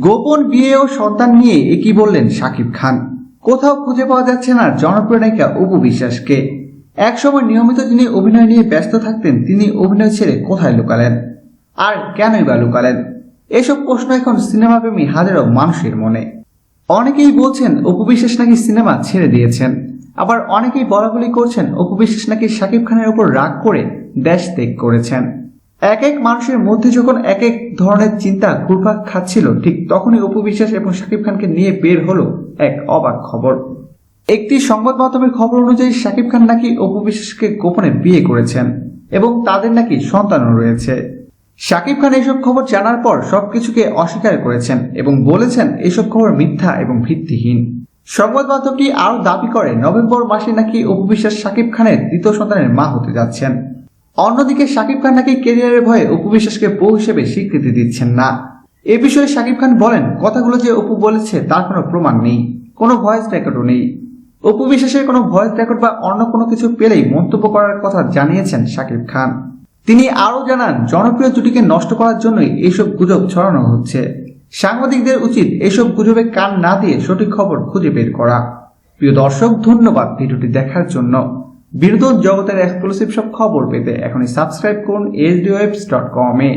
গোপন বিয়ে ও সন্তান নিয়ে একই বললেন শাকিব খান? কোথাও খুঁজে পাওয়া যাচ্ছে না জনপ্রিয় নায়িকা অপু বিশ্বাসকে। একসময় নিয়মিত যিনি অভিনয় নিয়ে ব্যস্ত থাকতেন, তিনি অভিনয় ছেড়ে কোথায় লুকালেন? আর কেনই বা লুকালেন? এসব প্রশ্ন এখন সিনেমাপ্রেমী হাজারো মানুষের মনে। অনেকেই বলছেন অপু বিশ্বাস নাকি সিনেমা ছেড়ে দিয়েছেন। আবার অনেকেই বলাবলি করছেন অপু বিশ্বাস নাকি শাকিব খানের উপর রাগ করে দেশ ত্যাগ করেছেন। এক এক মানুষের মধ্যে যখন এক এক ধরনের চিন্তা ঘুরপাক খাচ্ছিল, ঠিক তখনই অপু বিশ্বাস এবং শাকিব খানকে নিয়ে বের হলো এক অবাক খবর। একটি সংবাদ মাধ্যমের খবর অনুযায়ী শাকিব খান নাকি অপু বিশ্বাসকে গোপনে বিয়ে করেছেন এবং তাদের নাকি সন্তানও রয়েছে। শাকিব খান এসব খবর জানার পর সবকিছুকে অস্বীকার করেছেন এবং বলেছেন এসব খবর মিথ্যা এবং ভিত্তিহীন। সংবাদ মাধ্যমটি আরও দাবি করে, নভেম্বর মাসে নাকি অপু বিশ্বাস শাকিব খানের দ্বিতীয় সন্তানের মা হতে যাচ্ছেন। অন্যদিকে শাকিব খান নাকি কেরিয়ারের ভয়ে অপু বিশ্বাসকে বউ হিসেবে স্বীকৃতি দিচ্ছেন না। এ বিষয়ে শাকিব খান বলেন, কথাগুলো যে অপু বলেছে তার কোনো প্রমাণ নেই, কোনো ভয়েস রেকর্ডও নেই। অপু বিশ্বাসের কোনো ভয়েস রেকর্ড বা অন্য কোনো কিছু পেলেই মন্তব্য করার কথা জানিয়েছেন শাকিব খান। তিনি আরও জানান, জনপ্রিয় জুটিকে নষ্ট করার জন্যই এইসব গুজব ছড়ানো হচ্ছে। সাংবাদিকদের উচিত এসব গুজবে কান না দিয়ে সঠিক খবর খুঁজে বের করা। প্রিয় দর্শক, ধন্যবাদ ভিডিওটি দেখার জন্য। বিনোদন জগতের এক্সক্লুসিভ সব খবর পেতে এখনই সাবস্ক্রাইব করুন এইচডিওয়েবস ডট কম এ।